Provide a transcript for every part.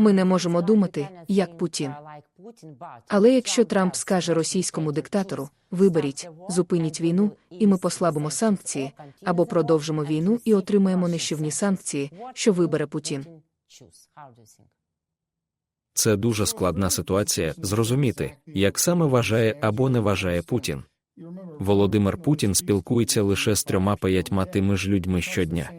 Ми не можемо думати, як Путін. Але якщо Трамп скаже російському диктатору, виберіть, зупиніть війну, і ми послабимо санкції, або продовжимо війну і отримаємо нищівні санкції, що вибере Путін. Це дуже складна ситуація зрозуміти, як саме вважає або не вважає Путін. Володимир Путін спілкується лише з трьома п'ятьма тими ж людьми щодня.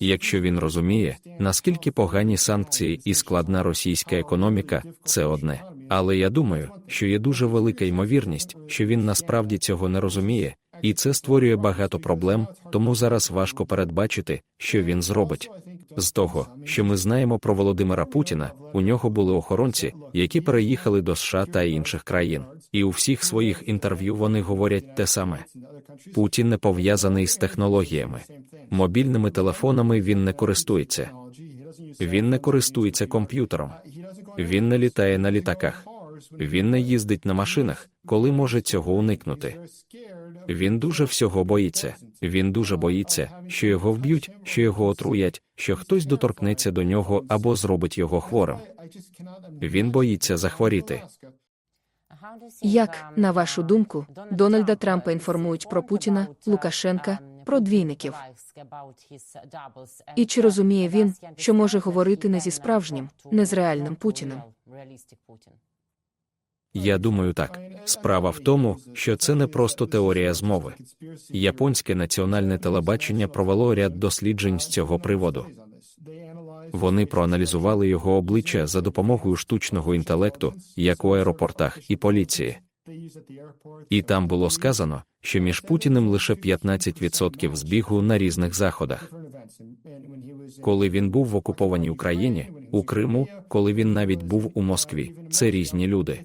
Якщо він розуміє, наскільки погані санкції і складна російська економіка, це одне. Але я думаю, що є дуже велика ймовірність, що він насправді цього не розуміє, і це створює багато проблем, тому зараз важко передбачити, що він зробить. З того, що ми знаємо про Володимира Путіна, у нього були охоронці, які переїхали до США та інших країн, і у всіх своїх інтерв'ю вони говорять те саме. Путін не пов'язаний з технологіями. Мобільними телефонами він не користується. Він не користується комп'ютером. Він не літає на літаках. Він не їздить на машинах, коли може цього уникнути. Він дуже всього боїться. Він дуже боїться, що його вб'ють, що його отруять, що хтось доторкнеться до нього або зробить його хворим. Він боїться захворіти. Як, на вашу думку, Дональда Трампа інформують про Путіна, Лукашенка, про двійників? І чи розуміє він, що може говорити не зі справжнім, не з реальним Путіним? Я думаю так. Справа в тому, що це не просто теорія змови. Японське національне телебачення провело ряд досліджень з цього приводу. Вони проаналізували його обличчя за допомогою штучного інтелекту, як у аеропортах і поліції. І там було сказано, що між Путіним лише 15% збігу на різних заходах. Коли він був в окупованій Україні, у Криму, коли він навіть був у Москві, це різні люди.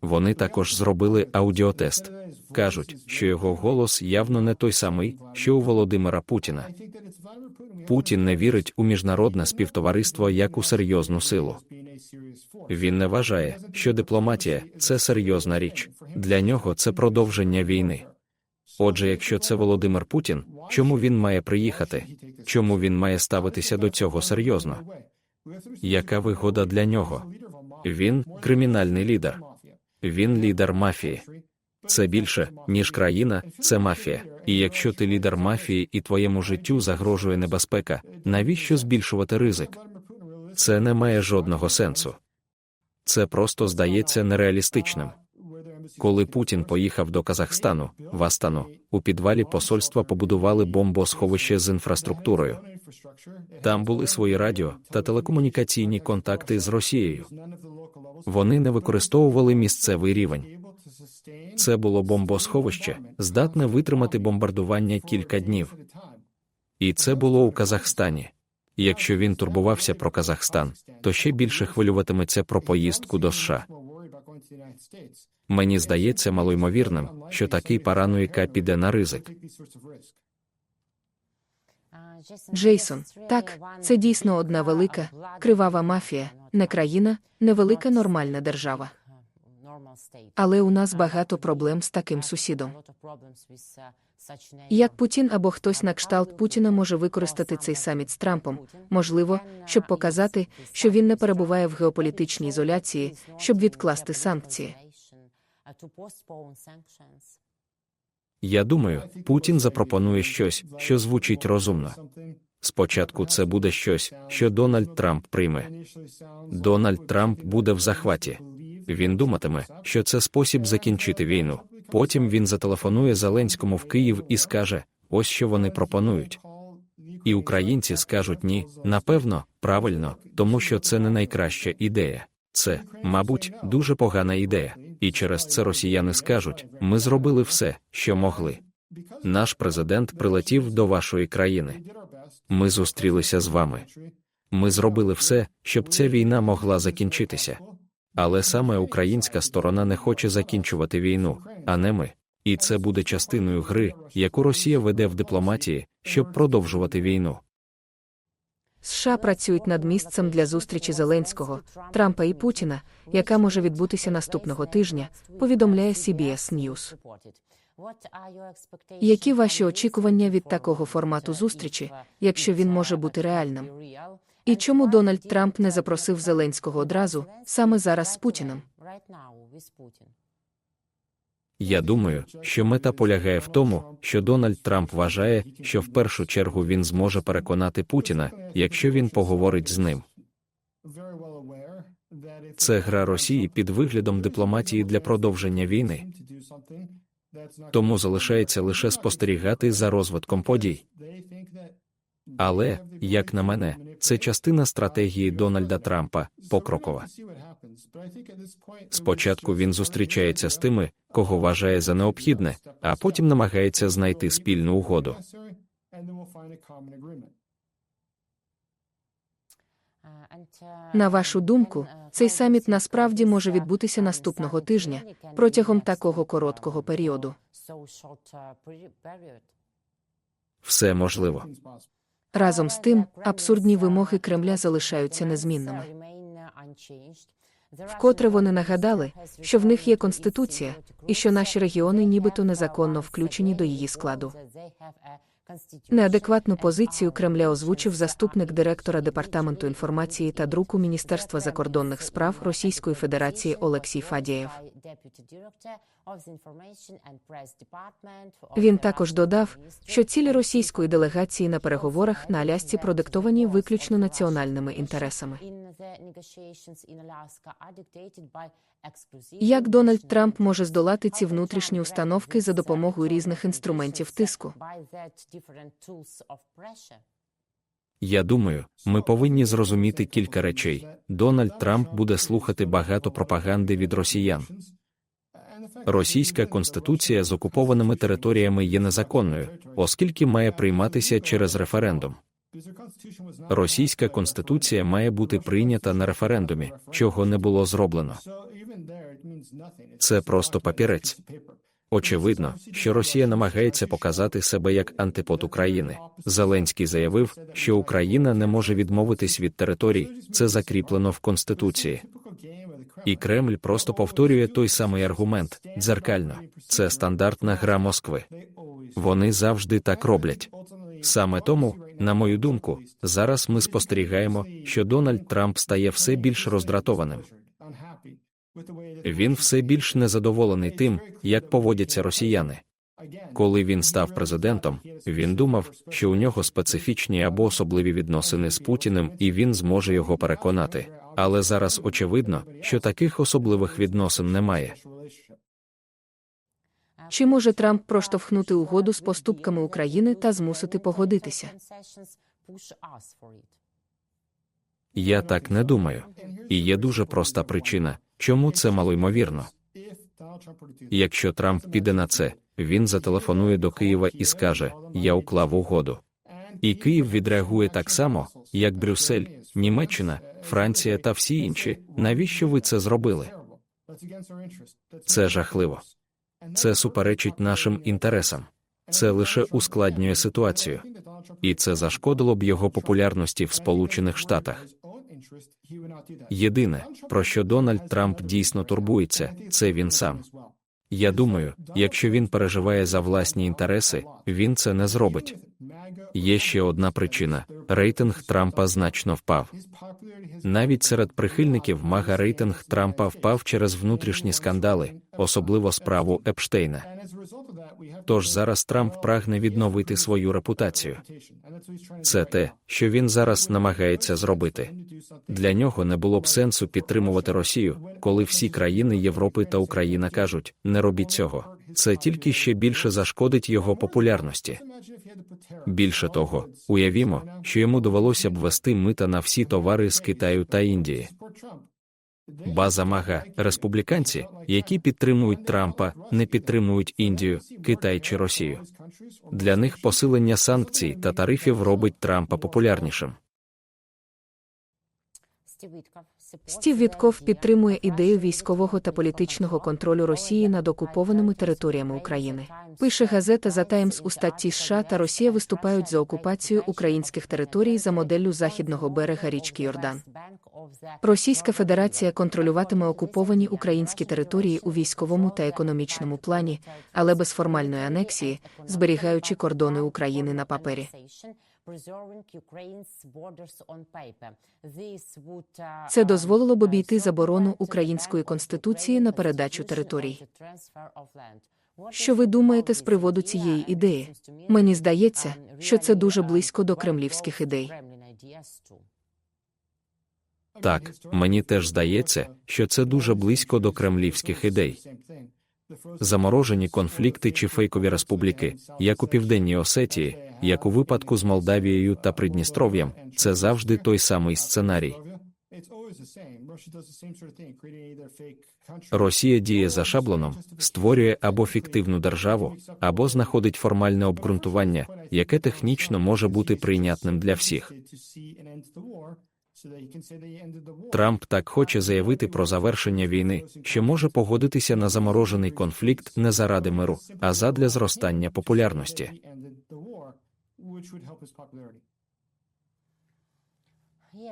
Вони також зробили аудіотест. Кажуть, що його голос явно не той самий, що у Володимира Путіна. Путін не вірить у міжнародне співтовариство як у серйозну силу. Він не вважає, що дипломатія це серйозна річ. Для нього це продовження війни. Отже, якщо це Володимир Путін, чому він має приїхати? Чому він має ставитися до цього серйозно? Яка вигода для нього? Він кримінальний лідер. Він лідер мафії. Це більше, ніж країна, це мафія. І якщо ти лідер мафії і твоєму життю загрожує небезпека, навіщо збільшувати ризик? Це не має жодного сенсу. Це просто здається нереалістичним. Коли Путін поїхав до Казахстану, в Астану, у підвалі посольства побудували бомбосховище з інфраструктурою. Там були свої радіо та телекомунікаційні контакти з Росією. Вони не використовували місцевий рівень. Це було бомбосховище, здатне витримати бомбардування кілька днів. І це було у Казахстані. Якщо він турбувався про Казахстан, то ще більше хвилюватиметься про поїздку до США. Мені здається малоймовірним, що такий параноїка піде на ризик. Джейсон, так, це дійсно одна велика, кривава мафія, не країна, не велика нормальна держава. Але у нас багато проблем з таким сусідом. Як Путін або хтось на кшталт Путіна може використати цей саміт з Трампом, можливо, щоб показати, що він не перебуває в геополітичній ізоляції, щоб відкласти санкції. Я думаю, Путін запропонує щось, що звучить розумно. Спочатку це буде щось, що Дональд Трамп прийме. Дональд Трамп буде в захваті. Він думатиме, що це спосіб закінчити війну. Потім він зателефонує Зеленському в Київ і скаже: ось що вони пропонують. І українці скажуть ні, напевно, правильно, тому що це не найкраща ідея. Це, мабуть, дуже погана ідея. І через це росіяни скажуть: ми зробили все, що могли. Наш президент прилетів до вашої країни. Ми зустрілися з вами. Ми зробили все, щоб ця війна могла закінчитися. Але саме українська сторона не хоче закінчувати війну, а не ми. І це буде частиною гри, яку Росія веде в дипломатії, щоб продовжувати війну. США працюють над місцем для зустрічі Зеленського, Трампа і Путіна, яка може відбутися наступного тижня, повідомляє CBS News. Які ваші очікування від такого формату зустрічі, якщо він може бути реальним? І чому Дональд Трамп не запросив Зеленського одразу, саме зараз з Путіним? Я думаю, що мета полягає в тому, що Дональд Трамп вважає, що в першу чергу він зможе переконати Путіна, якщо він поговорить з ним. Це гра Росії під виглядом дипломатії для продовження війни. Тому залишається лише спостерігати за розвитком подій. Але, як на мене, це частина стратегії Дональда Трампа покрокова. Спочатку він зустрічається з тими, кого вважає за необхідне, а потім намагається знайти спільну угоду. На вашу думку, цей саміт насправді може відбутися наступного тижня протягом такого короткого періоду. Все можливо. Разом з тим, абсурдні вимоги Кремля залишаються незмінними. Вкотре вони нагадали, що в них є конституція, і що наші регіони нібито незаконно включені до її складу. Неадекватну позицію Кремля озвучив заступник директора департаменту інформації та друку Міністерства закордонних справ Російської Федерації Олексій Фадієв. Він також додав, що цілі російської делегації на переговорах на Алясці продиктовані виключно національними інтересами. Як Дональд Трамп може здолати ці внутрішні установки за допомогою різних інструментів тиску? Я думаю, ми повинні зрозуміти кілька речей. Дональд Трамп буде слухати багато пропаганди від росіян. Російська конституція з окупованими територіями є незаконною, оскільки має прийматися через референдум. Російська конституція має бути прийнята на референдумі, чого не було зроблено. Це просто папірець. Очевидно, що Росія намагається показати себе як антипод України. Зеленський заявив, що Україна не може відмовитись від територій, це закріплено в Конституції. І Кремль просто повторює той самий аргумент дзеркально. Це стандартна гра Москви. Вони завжди так роблять. Саме тому, на мою думку, зараз ми спостерігаємо, що Дональд Трамп стає все більш роздратованим. Він все більш незадоволений тим, як поводяться росіяни. Коли він став президентом, він думав, що у нього специфічні або особливі відносини з Путіним, і він зможе його переконати. Але зараз очевидно, що таких особливих відносин немає. Чи може Трамп проштовхнути угоду з поступками України та змусити погодитися? Я так не думаю. І є дуже проста причина, чому це малоймовірно. Якщо Трамп піде на це, він зателефонує до Києва і скаже: Я уклав угоду. І Київ відреагує так само, як Брюссель, Німеччина, Франція та всі інші. Навіщо ви це зробили? Це жахливо. Це суперечить нашим інтересам. Це лише ускладнює ситуацію, і це зашкодило б його популярності в Сполучених Штатах. Єдине, про що Дональд Трамп дійсно турбується, це він сам. Я думаю, якщо він переживає за власні інтереси, він це не зробить. Є ще одна причина: рейтинг Трампа значно впав. Навіть серед прихильників мага рейтинг Трампа впав через внутрішні скандали, особливо справу Епштейна. Тож зараз Трамп прагне відновити свою репутацію. Це те, що він зараз намагається зробити. Для нього не було б сенсу підтримувати Росію, коли всі країни Європи та Україна кажуть: не робіть цього. Це тільки ще більше зашкодить його популярності. Більше того, уявімо, що йому довелося б ввести мита на всі товари з Китаю та Індії. База мага республіканці, які підтримують Трампа, не підтримують Індію, Китай чи Росію. Для них посилення санкцій та тарифів робить Трампа популярнішим. Стів Вітков підтримує ідею військового та політичного контролю Росії над окупованими територіями України. Пише газета «За Таймс» у статті США та Росія виступають за окупацію українських територій за моделлю західного берега річки Йордан. Російська Федерація контролюватиме окуповані українські території у військовому та економічному плані, але без формальної анексії, зберігаючи кордони України на папері. Це дозволило б обійти заборону української конституції на передачу територій. Що ви думаєте з приводу цієї ідеї? Мені здається, що це дуже близько до кремлівських ідей. Так, мені теж здається, що це дуже близько до кремлівських ідей. Заморожені конфлікти чи фейкові республіки, як у Південній Осетії, як у випадку з Молдавією та Придністров'ям, це завжди той самий сценарій. Росія діє за шаблоном, створює або фіктивну державу, або знаходить формальне обґрунтування, яке технічно може бути прийнятним для всіх. Трамп так хоче заявити про завершення війни, що може погодитися на заморожений конфлікт не заради миру, а задля зростання популярності.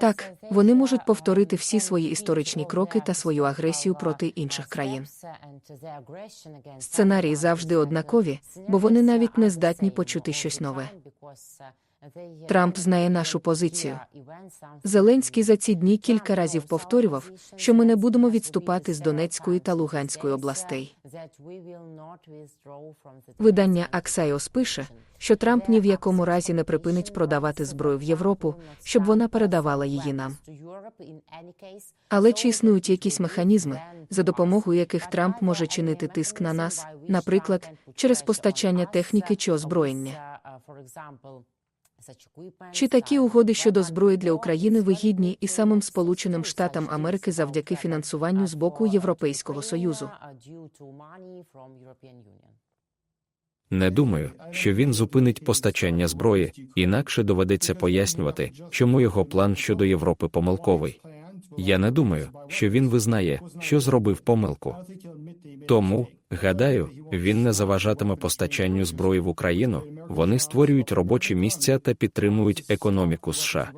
Так, вони можуть повторити всі свої історичні кроки та свою агресію проти інших країн. Сценарії завжди однакові, бо вони навіть не здатні почути щось нове. Трамп знає нашу позицію. Зеленський за ці дні кілька разів повторював, що ми не будемо відступати з Донецької та Луганської областей. Видання Аксайос пише, що Трамп ні в якому разі не припинить продавати зброю в Європу, щоб вона передавала її нам. Але чи існують якісь механізми, за допомогою яких Трамп може чинити тиск на нас, наприклад, через постачання техніки чи озброєння? Чи такі угоди щодо зброї для України вигідні і самим Сполученим Штатам Америки завдяки фінансуванню з боку Європейського Союзу? Не думаю, що він зупинить постачання зброї, інакше доведеться пояснювати, чому його план щодо Європи помилковий. Я не думаю, що він визнає, що зробив помилку. Тому, гадаю, він не заважатиме постачанню зброї в Україну. Вони створюють робочі місця та підтримують економіку США.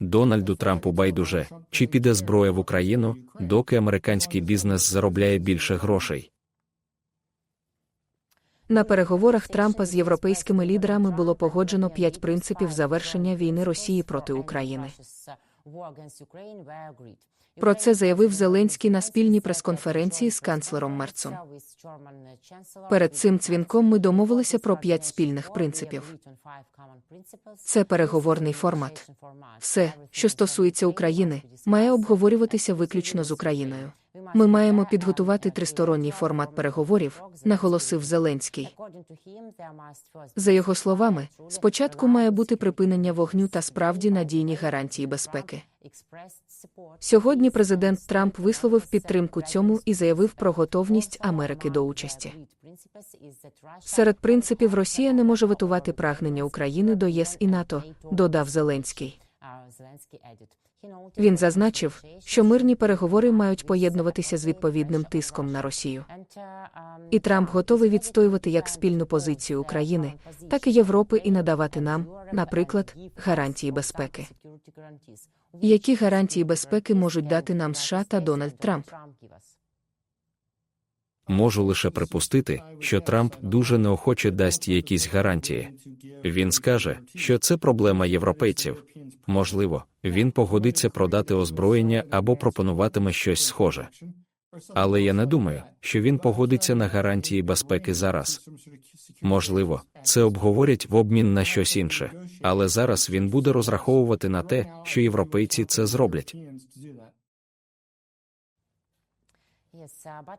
Дональду Трампу байдуже, чи піде зброя в Україну, доки американський бізнес заробляє більше грошей. На переговорах Трампа з європейськими лідерами було погоджено п'ять принципів завершення війни Росії проти України. Про це заявив Зеленський на спільній прес-конференції з канцлером Мерцом. Перед цим дзвінком ми домовилися про п'ять спільних принципів. Це переговорний формат. Все, що стосується України, має обговорюватися виключно з Україною. Ми маємо підготувати тристоронній формат переговорів, наголосив Зеленський. За його словами, спочатку має бути припинення вогню та справді надійні гарантії безпеки. Сьогодні президент Трамп висловив підтримку цьому і заявив про готовність Америки до участі. Серед принципів Росія не може витувати прагнення України до ЄС і НАТО, додав Зеленський. Він зазначив, що мирні переговори мають поєднуватися з відповідним тиском на Росію. І Трамп готовий відстоювати як спільну позицію України, так і Європи і надавати нам, наприклад, гарантії безпеки. Які гарантії безпеки можуть дати нам США та Дональд Трамп? Можу лише припустити, що Трамп дуже неохоче дасть якісь гарантії. Він скаже, що це проблема європейців. Можливо, він погодиться продати озброєння або пропонуватиме щось схоже. Але я не думаю, що він погодиться на гарантії безпеки зараз. Можливо, це обговорять в обмін на щось інше, але зараз він буде розраховувати на те, що європейці це зроблять.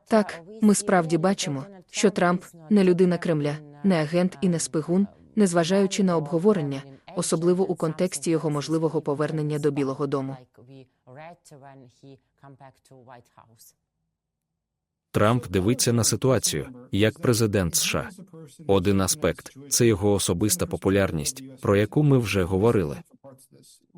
Так, ми справді бачимо, що Трамп не людина Кремля, не агент і не спигун, незважаючи на обговорення, особливо у контексті його можливого повернення до Білого Дому. Трамп дивиться на ситуацію як президент США. Один аспект це його особиста популярність, про яку ми вже говорили.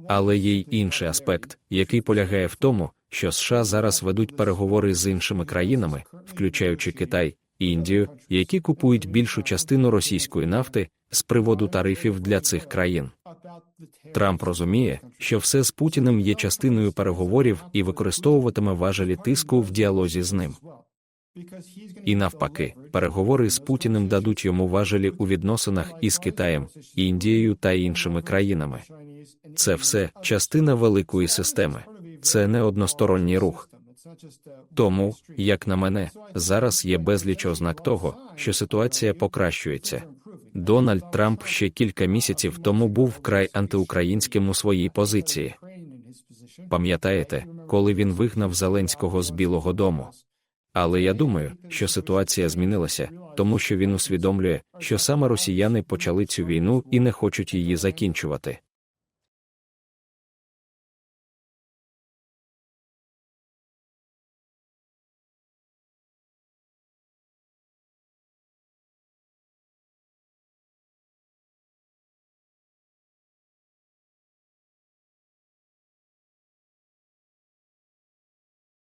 Але є й інший аспект, який полягає в тому, що США зараз ведуть переговори з іншими країнами, включаючи Китай і Індію, які купують більшу частину російської нафти з приводу тарифів для цих країн. Трамп розуміє, що все з Путіним є частиною переговорів і використовуватиме важелі тиску в діалозі з ним. І навпаки, переговори з Путіним дадуть йому важелі у відносинах із Китаєм, Індією та іншими країнами. Це все частина великої системи. Це не односторонній рух. Тому, як на мене, зараз є безліч ознак того, що ситуація покращується. Дональд Трамп ще кілька місяців тому був вкрай антиукраїнським у своїй позиції. Пам'ятаєте, коли він вигнав Зеленського з Білого Дому? Але я думаю, що ситуація змінилася, тому що він усвідомлює, що саме росіяни почали цю війну і не хочуть її закінчувати.